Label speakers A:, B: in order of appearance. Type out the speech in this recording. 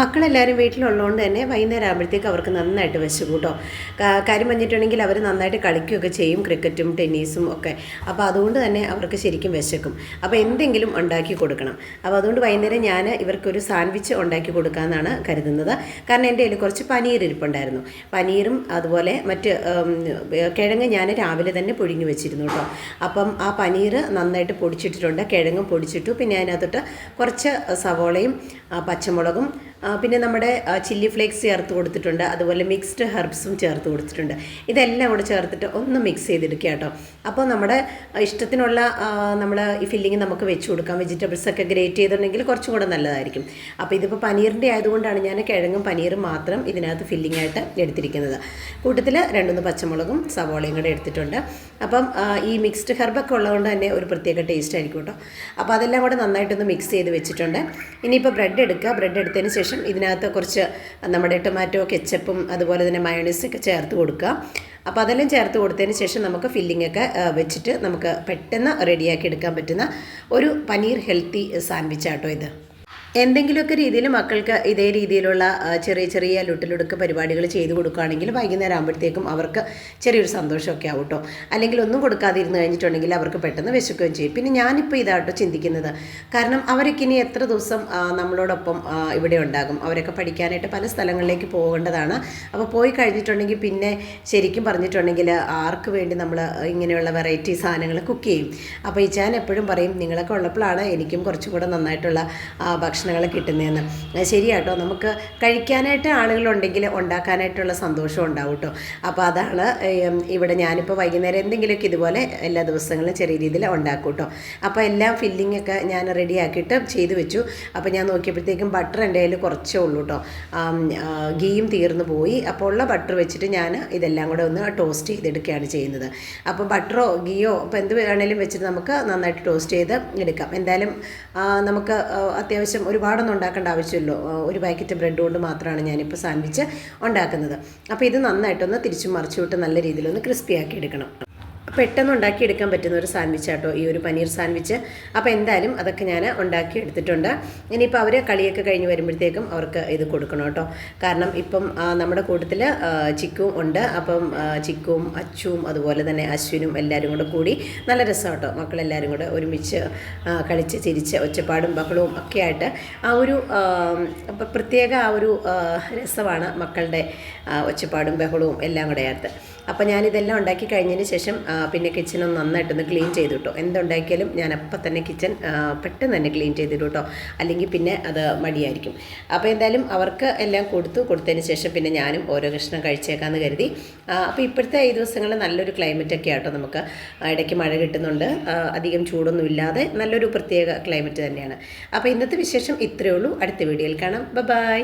A: മക്കളെല്ലാവരും വീട്ടിലുള്ളതുകൊണ്ട് തന്നെ വൈകുന്നേരം ആകുമ്പോഴത്തേക്ക് അവർക്ക് നന്നായിട്ട് വിശക്കും കേട്ടോ കാര്യം പറഞ്ഞിട്ടുണ്ടെങ്കിൽ അവർ നന്നായിട്ട് കളിക്കുകയൊക്കെ ചെയ്യും ക്രിക്കറ്റും ടെന്നീസും ഒക്കെ. അപ്പോൾ അതുകൊണ്ട് തന്നെ അവർക്ക് ശരിക്കും വിശക്കും. അപ്പോൾ എന്തെങ്കിലും ഉണ്ടാക്കി കൊടുക്കണം. അപ്പോൾ അതുകൊണ്ട് വൈകുന്നേരം ഞാൻ ഇവർക്കൊരു സാൻഡ്വിച്ച് ഉണ്ടാക്കി കൊടുക്കാമെന്നാണ് കരുതുന്നത്. കാരണം എന്റെ കയ്യിൽ കുറച്ച് പനീർ ഇരിപ്പുണ്ടായിരുന്നു. പനീറും അതുപോലെ മറ്റ് കിഴങ്ങ് ഞാൻ രാവിലെ തന്നെ പുഴുങ്ങി വെച്ചിരുന്നു കേട്ടോ. അപ്പം ആ പനീർ നന്നായിട്ട് പൊടിച്ചിട്ടിട്ടുണ്ട്. കിഴങ്ങും പൊടിച്ചിട്ടു. പിന്നെ അതിനകത്തോട്ട് കുറച്ച് സവോളയും പച്ചമുളകും പിന്നെ നമ്മുടെ ചില്ലി ഫ്ലേക്സ് ചേർത്ത് കൊടുത്തിട്ടുണ്ട്. അതുപോലെ മിക്സ്ഡ് ഹെർബ്സും ചേർത്ത് കൊടുത്തിട്ടുണ്ട്. ഇതെല്ലാം കൂടെ ചേർത്തിട്ട് ഒന്ന് മിക്സ് ചെയ്തെടുക്കുക കേട്ടോ. അപ്പോൾ നമ്മുടെ ഇഷ്ടത്തിനുള്ള നമ്മൾ ഈ ഫില്ലിങ് നമുക്ക് വെച്ച് കൊടുക്കാം. വെജിറ്റബിൾസ് ഒക്കെ ഗ്രേറ്റ് ചെയ്തിട്ടുണ്ടെങ്കിൽ കുറച്ചും കൂടെ നല്ലതായിരിക്കും. അപ്പോൾ ഇതിപ്പോൾ പനീറിന്റെ ആയതുകൊണ്ടാണ് ഞാൻ കിഴങ്ങും പനീറും മാത്രം ഇതിനകത്ത് ഫില്ലിംഗ് ആയിട്ട് എടുത്തിരിക്കുന്നത്. കൂട്ടത്തിൽ രണ്ടുമൂന്ന് പച്ചമുളകും സവോളയും കൂടെ എടുത്തിട്ടുണ്ട്. അപ്പം ഈ മിക്സ്ഡ് ഹെർബൊക്കെ ഉള്ളതുകൊണ്ട് തന്നെ ഒരു പ്രത്യേക ടേസ്റ്റ് ആയിരിക്കും കേട്ടോ. അപ്പോൾ അതെല്ലാം കൂടെ നന്നായിട്ടൊന്ന് മിക്സ് ചെയ്ത് വെച്ചിട്ടുണ്ട്. ഇനിയിപ്പോൾ ബ്രെഡ് എടുക്കുക. ബ്രെഡ് എടുത്തതിന് ശേഷം ഇതിനകത്ത് കുറച്ച് നമ്മുടെ ടൊമാറ്റോ കെച്ചപ്പും അതുപോലെ തന്നെ മയോണൈസൊക്കെ ചേർത്ത് കൊടുക്കുക. അപ്പോൾ അതെല്ലാം ചേർത്ത് കൊടുത്തതിന് ശേഷം നമുക്ക് ഫില്ലിംഗ് ഒക്കെ വെച്ചിട്ട് നമുക്ക് പെട്ടെന്ന് റെഡിയാക്കി എടുക്കാൻ പറ്റുന്ന ഒരു പനീർ ഹെൽത്തി സാൻഡ്വിച്ചാട്ടോ ഇത്. എന്തെങ്കിലുമൊക്കെ രീതിയിൽ മക്കൾക്ക് ഇതേ രീതിയിലുള്ള ചെറിയ ചെറിയ ലുട്ടിലുടുക്ക് പരിപാടികൾ ചെയ്തു കൊടുക്കുകയാണെങ്കിൽ വൈകുന്നേരം ആകുമ്പോഴത്തേക്കും അവർക്ക് ചെറിയൊരു സന്തോഷമൊക്കെ ആവും കേട്ടോ അല്ലെങ്കിൽ ഒന്നും കൊടുക്കാതിരുന്ന് കഴിഞ്ഞിട്ടുണ്ടെങ്കിൽ അവർക്ക് പെട്ടെന്ന് വിശക്കുകയും ചെയ്യും. പിന്നെ ഞാനിപ്പോൾ ഇതാട്ടോ ചിന്തിക്കുന്നത്. കാരണം അവരൊക്കെ ഇനി എത്ര ദിവസം നമ്മളോടൊപ്പം ഇവിടെ ഉണ്ടാകും. അവരൊക്കെ പഠിക്കാനായിട്ട് പല സ്ഥലങ്ങളിലേക്ക് പോകേണ്ടതാണ്. അപ്പോൾ പോയി കഴിഞ്ഞിട്ടുണ്ടെങ്കിൽ പിന്നെ ശരിക്കും പറഞ്ഞിട്ടുണ്ടെങ്കിൽ ആർക്ക് വേണ്ടി നമ്മൾ ഇങ്ങനെയുള്ള വെറൈറ്റി സാധനങ്ങൾ കുക്ക് ചെയ്യും. അപ്പോൾ ഈ ഞാൻ എപ്പോഴും പറയും നിങ്ങളൊക്കെ ഉള്ളപ്പോഴാണ് എനിക്കും കുറച്ചും കൂടെ നന്നായിട്ടുള്ള ആ, ഭക്ഷണങ്ങൾ കിട്ടുന്നതെന്ന് ശരിയാട്ടോ. നമുക്ക് കഴിക്കാനായിട്ട് ആളുകളുണ്ടെങ്കിൽ ഉണ്ടാക്കാനായിട്ടുള്ള സന്തോഷം ഉണ്ടാവും കേട്ടോ അപ്പോൾ അതാണ് ഇവിടെ ഞാനിപ്പോൾ വൈകുന്നേരം എന്തെങ്കിലുമൊക്കെ ഇതുപോലെ എല്ലാ ദിവസങ്ങളും ചെറിയ രീതിയിൽ ഉണ്ടാക്കും കേട്ടോ അപ്പോൾ എല്ലാം ഫില്ലിംഗ് ഒക്കെ ഞാൻ റെഡിയാക്കിയിട്ട് ചെയ്തു വെച്ചു. അപ്പോൾ ഞാൻ നോക്കിയപ്പോഴത്തേക്കും ബട്ടർ എന്റെ കയ്യിൽ കുറച്ചേ ഉള്ളൂ കേട്ടോ ഗീയും തീർന്നു പോയി. അപ്പോൾ ഉള്ള ബട്ടർ വെച്ചിട്ട് ഞാൻ ഇതെല്ലാം കൂടെ ഒന്ന് ടോസ്റ്റ് ചെയ്തെടുക്കുകയാണ് ചെയ്യുന്നത്. അപ്പോൾ ബട്ടറോ ഗീയോ ഇപ്പോൾ എന്ത് വേണേലും വെച്ചിട്ട് നമുക്ക് നന്നായിട്ട് ടോസ്റ്റ് ചെയ്ത് എടുക്കാം. എന്തായാലും നമുക്ക് അത്യാവശ്യം അത്യാവശ്യം ഒരുപാടൊന്നും ഉണ്ടാക്കേണ്ട ആവശ്യമില്ലല്ലോ ഒരു പാക്കറ്റ് ബ്രെഡ് കൊണ്ട് മാത്രമാണ് ഞാനിപ്പോൾ സാൻഡ്വിച്ച് ഉണ്ടാക്കുന്നത്. അപ്പോൾ ഇത് നന്നായിട്ടൊന്ന് തിരിച്ചു മറിച്ചു വിട്ട് നല്ല രീതിയിലൊന്ന് ക്രിസ്പി ആക്കി എടുക്കണം. പെട്ടെന്ന് ഉണ്ടാക്കിയെടുക്കാൻ പറ്റുന്ന ഒരു സാൻഡ്വിച്ച് ആട്ടോ ഈ ഒരു പനീർ സാൻഡ്വിച്ച്. അപ്പോൾ എന്തായാലും അതൊക്കെ ഞാൻ ഉണ്ടാക്കി എടുത്തിട്ടുണ്ട്. ഇനിയിപ്പോൾ അവർ കളിയൊക്കെ കഴിഞ്ഞ് വരുമ്പോഴത്തേക്കും അവർക്ക് ഇത് കൊടുക്കണം കേട്ടോ. കാരണം ഇപ്പം നമ്മുടെ കൂട്ടത്തിൽ ചിക്കും ഉണ്ട്. അപ്പം ചിക്കും അച്ചുവും അതുപോലെ തന്നെ അശ്വിനും എല്ലാവരും കൂടെ കൂടി നല്ല രസം കേട്ടോ. മക്കളെല്ലാവരും കൂടെ ഒരുമിച്ച് കളിച്ച് ചിരിച്ച് ഒച്ചപ്പാടും ബഹളവും ഒക്കെ ആയിട്ട് ആ ഒരു പ്രത്യേക ആ ഒരു രസമാണ് മക്കളുടെ ഒച്ചപ്പാടും ബഹളവും എല്ലാം കൂടെ ആയിട്ട്. അപ്പോൾ ഞാനിതെല്ലാം ഉണ്ടാക്കി കഴിഞ്ഞതിന് ശേഷം പിന്നെ കിച്ചൺ ഒന്ന് നന്നായിട്ടൊന്ന് ക്ലീൻ ചെയ്തു കേട്ടോ എന്തുണ്ടാക്കിയാലും ഞാൻ അപ്പം തന്നെ കിച്ചൺ പെട്ടെന്ന് തന്നെ ക്ലീൻ ചെയ്തിട്ടു കേട്ടോ അല്ലെങ്കിൽ പിന്നെ അത് മടിയായിരിക്കും. അപ്പോൾ എന്തായാലും അവർക്ക് എല്ലാം കൊടുത്തു. കൊടുത്തതിന് ശേഷം പിന്നെ ഞാനും ഓരോ കഷ്ണം കഴിച്ചേക്കാമെന്ന് കരുതി. അപ്പോൾ ഇപ്പോഴത്തെ ഈ ദിവസങ്ങളിൽ നല്ലൊരു ക്ലൈമറ്റൊക്കെ ആട്ടോ നമുക്ക്. ഇടയ്ക്ക് മഴ കിട്ടുന്നുണ്ട്. അധികം ചൂടൊന്നും ഇല്ലാതെ നല്ലൊരു പ്രത്യേക ക്ലൈമറ്റ് തന്നെയാണ്. അപ്പോൾ ഇന്നത്തെ വിശേഷം ഇത്രയേ ഉള്ളൂ. അടുത്ത വീഡിയോയിൽ കാണാം. ബൈ